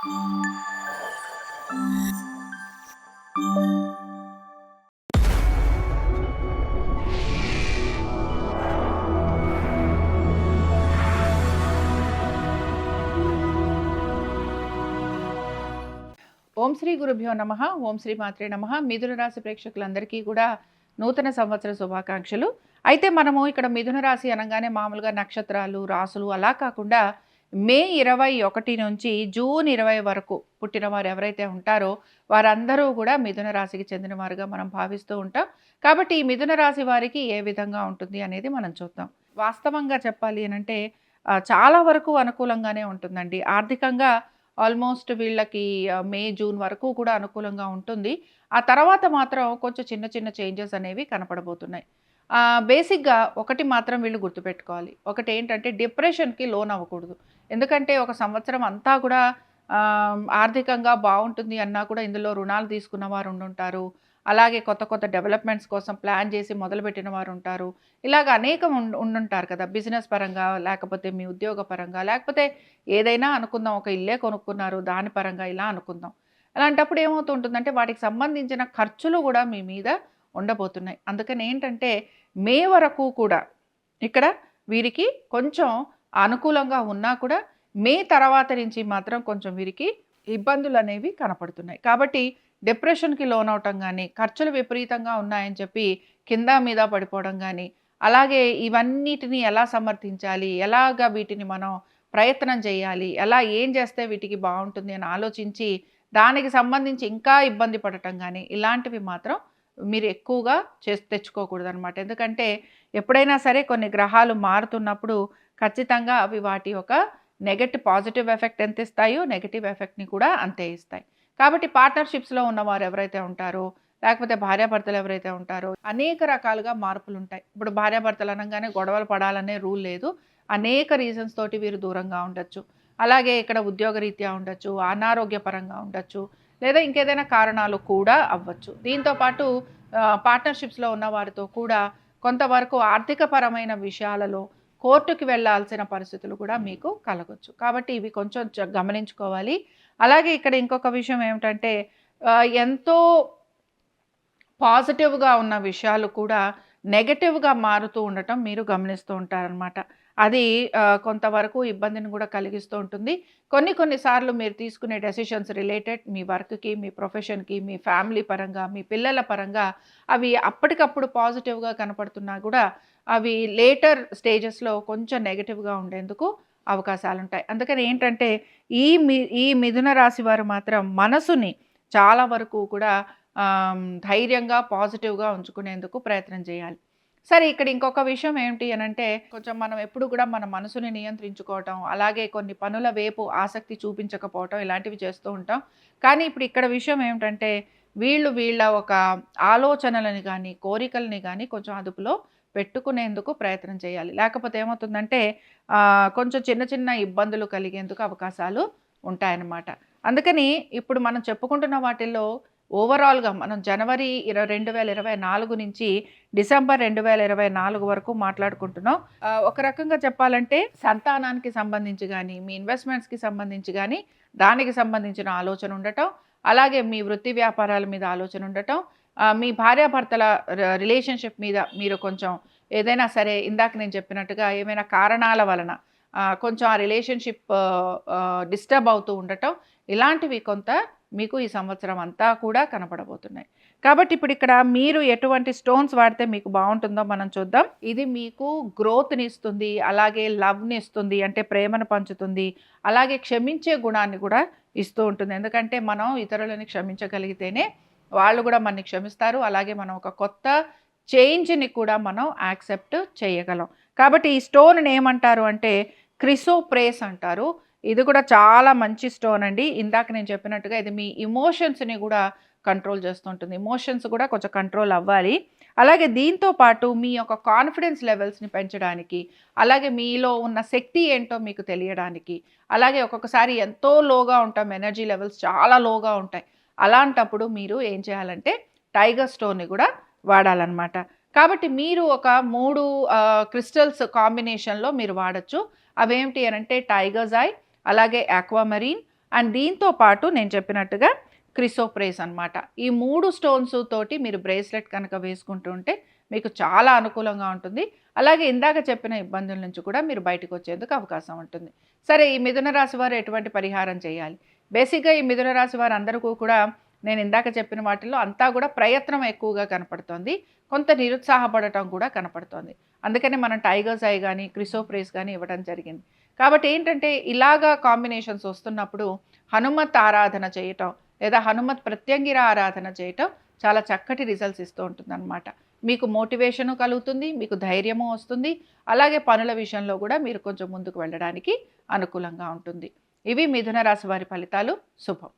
ఓం శ్రీ గురుభ్యో నమ ఓం శ్రీ మాత్రే నమ. మిథున రాశి ప్రేక్షకులందరికీ కూడా నూతన సంవత్సర శుభాకాంక్షలు. అయితే మనము ఇక్కడ మిథున రాశి అనగానే మామూలుగా నక్షత్రాలు రాసులు అలా కాకుండా మే ఇరవై ఒకటి నుంచి జూన్ ఇరవై వరకు పుట్టిన వారు ఎవరైతే ఉంటారో వారందరూ కూడా మిథున రాశికి చెందిన వారుగా మనం భావిస్తూ ఉంటాం. కాబట్టి ఈ మిథున రాశి వారికి ఏ విధంగా ఉంటుంది అనేది మనం చూద్దాం. వాస్తవంగా చెప్పాలి అని అంటే చాలా వరకు అనుకూలంగానే ఉంటుందండి. ఆర్థికంగా ఆల్మోస్ట్ వీళ్ళకి మే జూన్ వరకు కూడా అనుకూలంగా ఉంటుంది. ఆ తర్వాత మాత్రం కొంచెం చిన్న చిన్న చేంజెస్ అనేవి కనపడబోతున్నాయి. బేసిక్గా ఒకటి మాత్రం వీళ్ళు గుర్తుపెట్టుకోవాలి. ఒకటి ఏంటంటే డిప్రెషన్కి లోన్ అవ్వకూడదు. ఎందుకంటే ఒక సంవత్సరం అంతా కూడా ఆర్థికంగా బాగుంటుంది అన్నా కూడా ఇందులో రుణాలు తీసుకున్న వారు ఉండుంటారు. అలాగే కొత్త కొత్త డెవలప్మెంట్స్ కోసం ప్లాన్ చేసి మొదలుపెట్టిన వారు ఉంటారు. ఇలాగ అనేకం ఉండుంటారు కదా బిజినెస్ పరంగా లేకపోతే మీ ఉద్యోగ పరంగా లేకపోతే ఏదైనా అనుకుందాం ఒక ఇల్లే కొనుక్కున్నారు దాని పరంగా ఇలా అనుకుందాం. అలాంటప్పుడు ఏమవుతుంటుందంటే వాటికి సంబంధించిన ఖర్చులు కూడా మీ మీద ఉండబోతున్నాయి. అందుకని ఏంటంటే మే వరకు కూడా ఇక్కడ వీరికి కొంచెం అనుకూలంగా ఉన్నా కూడా మే తర్వాత నుంచి మాత్రం కొంచెం వీరికి ఇబ్బందులు అనేవి కనపడుతున్నాయి. కాబట్టి డిప్రెషన్కి లోన్ అవటం కానీ ఖర్చులు విపరీతంగా ఉన్నాయని చెప్పి కింద మీద పడిపోవడం కానీ అలాగే ఇవన్నిటిని ఎలా సమర్థించాలి ఎలాగా వీటిని మనం ప్రయత్నం చేయాలి ఎలా ఏం చేస్తే వీటికి బాగుంటుంది అని ఆలోచించి దానికి సంబంధించి ఇంకా ఇబ్బంది పడటం కానీ ఇలాంటివి మాత్రం మీరు ఎక్కువగా చేసి తెచ్చుకోకూడదు అనమాట ఎందుకంటే ఎప్పుడైనా సరే కొన్ని గ్రహాలు మారుతున్నప్పుడు ఖచ్చితంగా అవి వాటి యొక్క నెగటివ్ పాజిటివ్ ఎఫెక్ట్ ఎంత ఇస్తాయో నెగటివ్ ఎఫెక్ట్ని కూడా అంతే ఇస్తాయి. కాబట్టి పార్ట్నర్షిప్స్లో ఉన్నవారు ఎవరైతే ఉంటారో లేకపోతే భార్యాభర్తలు ఎవరైతే ఉంటారో అనేక రకాలుగా మార్పులు ఉంటాయి. ఇప్పుడు భార్యాభర్తలు అనగానే గొడవలు పడాలనే రూల్ లేదు. అనేక రీజన్స్ తోటి వీరు దూరంగా ఉండొచ్చు. అలాగే ఇక్కడ ఉద్యోగరీత్యా ఉండొచ్చు అనారోగ్యపరంగా ఉండొచ్చు లేదా ఇంకేదైనా కారణాలు కూడా అవ్వచ్చు. దీంతోపాటు పార్ట్నర్షిప్స్లో ఉన్న వారితో కూడా కొంతవరకు ఆర్థికపరమైన విషయాలలో కోర్టుకి వెళ్ళాల్సిన పరిస్థితులు కూడా మీకు కలగొచ్చు. కాబట్టి ఇవి కొంచెం గమనించుకోవాలి. అలాగే ఇక్కడ ఇంకొక విషయం ఏమిటంటే ఎంతో పాజిటివ్గా ఉన్న విషయాలు కూడా నెగటివ్గా మారుతూ ఉండటం మీరు గమనిస్తూ ఉంటారనమాట అది కొంతవరకు ఇబ్బందిని కూడా కలిగిస్తూ ఉంటుంది. కొన్ని కొన్నిసార్లు మీరు తీసుకునే డెసిషన్స్ రిలేటెడ్ మీ వర్క్కి మీ ప్రొఫెషన్కి మీ ఫ్యామిలీ పరంగా మీ పిల్లల పరంగా అవి అప్పటికప్పుడు పాజిటివ్గా కనపడుతున్నా కూడా అవి లేటర్ స్టేజెస్లో కొంచెం నెగటివ్గా ఉండేందుకు అవకాశాలు ఉంటాయి అందుకని ఏంటంటే ఈ మి ఈ మిథున రాశి వారు మాత్రం మనసుని చాలా వరకు కూడా ధైర్యంగా పాజిటివ్గా ఉంచుకునేందుకు ప్రయత్నం చేయాలి. సరే ఇక్కడ ఇంకొక విషయం ఏమిటి అని అంటే కొంచెం మనం ఎప్పుడు కూడా మన మనసుని నియంత్రించుకోవటం అలాగే కొన్ని పనుల వైపు ఆసక్తి చూపించకపోవటం ఇలాంటివి చేస్తూ ఉంటాం. కానీ ఇప్పుడు ఇక్కడ విషయం ఏమిటంటే వీళ్ళు వీళ్ళ ఒక ఆలోచనలని కానీ కోరికలని కానీ కొంచెం అదుపులో పెట్టుకునేందుకు ప్రయత్నం చేయాలి. లేకపోతే ఏమవుతుందంటే కొంచెం చిన్న చిన్న ఇబ్బందులు కలిగేందుకు అవకాశాలు ఉంటాయన్నమాట. అందుకని ఇప్పుడు మనం చెప్పుకుంటున్న వాటిల్లో ఓవరాల్గా మనం జనవరి ఇరవై రెండు వేల ఇరవై నాలుగు నుంచి డిసెంబర్ రెండు వేల ఇరవై నాలుగు వరకు మాట్లాడుకుంటున్నాం. ఒక రకంగా చెప్పాలంటే సంతానానికి సంబంధించి కానీ మీ ఇన్వెస్ట్మెంట్స్కి సంబంధించి కానీ దానికి సంబంధించిన ఆలోచన ఉండటం అలాగే మీ వృత్తి వ్యాపారాల మీద ఆలోచన ఉండటం మీ భార్యాభర్తల రిలేషన్షిప్ మీద మీరు కొంచెం ఏదైనా సరే ఇందాక నేను చెప్పినట్టుగా ఏమైనా కారణాల వలన కొంచెం ఆ రిలేషన్షిప్ డిస్టర్బ్ అవుతూ ఉండటం ఇలాంటివి కొంత మీకు ఈ సంవత్సరం అంతా కూడా కనపడబోతున్నాయి. కాబట్టి ఇప్పుడు ఇక్కడ మీరు ఎటువంటి స్టోన్స్ వాడితే మీకు బాగుంటుందో మనం చూద్దాం. ఇది మీకు గ్రోత్ని ఇస్తుంది అలాగే లవ్ని ఇస్తుంది అంటే ప్రేమను పంచుతుంది అలాగే క్షమించే గుణాన్ని కూడా ఇస్తూ ఉంటుంది. ఎందుకంటే మనం ఇతరులని క్షమించగలిగితేనే వాళ్ళు కూడా మనని క్షమిస్తారు అలాగే మనం ఒక కొత్త చేంజ్ని కూడా మనం యాక్సెప్ట్ చేయగలం. కాబట్టి ఈ స్టోన్ని ఏమంటారు అంటే క్రిసోప్రేస్ అంటారు. ఇది కూడా చాలా మంచి స్టోన్ అండి. ఇందాక నేను చెప్పినట్టుగా ఇది మీ ఇమోషన్స్ని కూడా కంట్రోల్ చేస్తుంటుంది. ఇమోషన్స్ కూడా కొంచెం కంట్రోల్ అవ్వాలి. అలాగే దీంతో పాటు మీ యొక్క కాన్ఫిడెన్స్ లెవెల్స్ని పెంచడానికి అలాగే మీలో ఉన్న శక్తి ఏంటో మీకు తెలియడానికి అలాగే ఒక్కొక్కసారి ఎంతో లోగా ఉంటాం. ఎనర్జీ లెవెల్స్ చాలా లోగా ఉంటాయి. అలాంటప్పుడు మీరు ఏం చేయాలంటే టైగర్ స్టోన్ని కూడా వాడాలన్నమాట. కాబట్టి మీరు ఒక మూడు క్రిస్టల్స్ కాంబినేషన్లో మీరు వాడచ్చు. అవేమిటి అని అంటే టైగర్స్ ఐ అలాగే ఆక్వామరీన్ అండ్ దీంతో పాటు నేను చెప్పినట్టుగా క్రిసోప్రేస్ అనమాట ఈ మూడు స్టోన్స్ తోటి మీరు బ్రేస్లెట్ కనుక వేసుకుంటుంటే మీకు చాలా అనుకూలంగా ఉంటుంది. అలాగే ఇందాక చెప్పిన ఇబ్బందుల నుంచి కూడా మీరు బయటకు వచ్చేందుకు అవకాశం ఉంటుంది. సరే ఈ మిథున రాశి వారు ఎటువంటి పరిహారం చేయాలి? బేసిక్గా ఈ మిథున రాశి వారు అందరికీ కూడా నేను ఇందాక చెప్పిన వాటిల్లో అంతా కూడా ప్రయత్నం ఎక్కువగా కనపడుతోంది. కొంత నిరుత్సాహపడటం కూడా కనపడుతోంది. అందుకని మనం టైగర్స్ ఐ కానీ క్రిసోప్రేస్ కానీ ఇవ్వడం జరిగింది. కాబట్టి ఏంటంటే ఇలాగా కాంబినేషన్స్ వస్తున్నప్పుడు హనుమత్ ఆరాధన చేయటం లేదా హనుమత్ ప్రత్యంగిర ఆరాధన చేయటం చాలా చక్కటి రిజల్ట్స్ ఇస్తూ ఉంటుందన్నమాట. మీకు మోటివేషను కలుగుతుంది మీకు ధైర్యము వస్తుంది. అలాగే పనుల విషయంలో కూడా మీరు కొంచెం ముందుకు వెళ్ళడానికి అనుకూలంగా ఉంటుంది. ఇవి మిథున రాశి వారి ఫలితాలు. శుభం.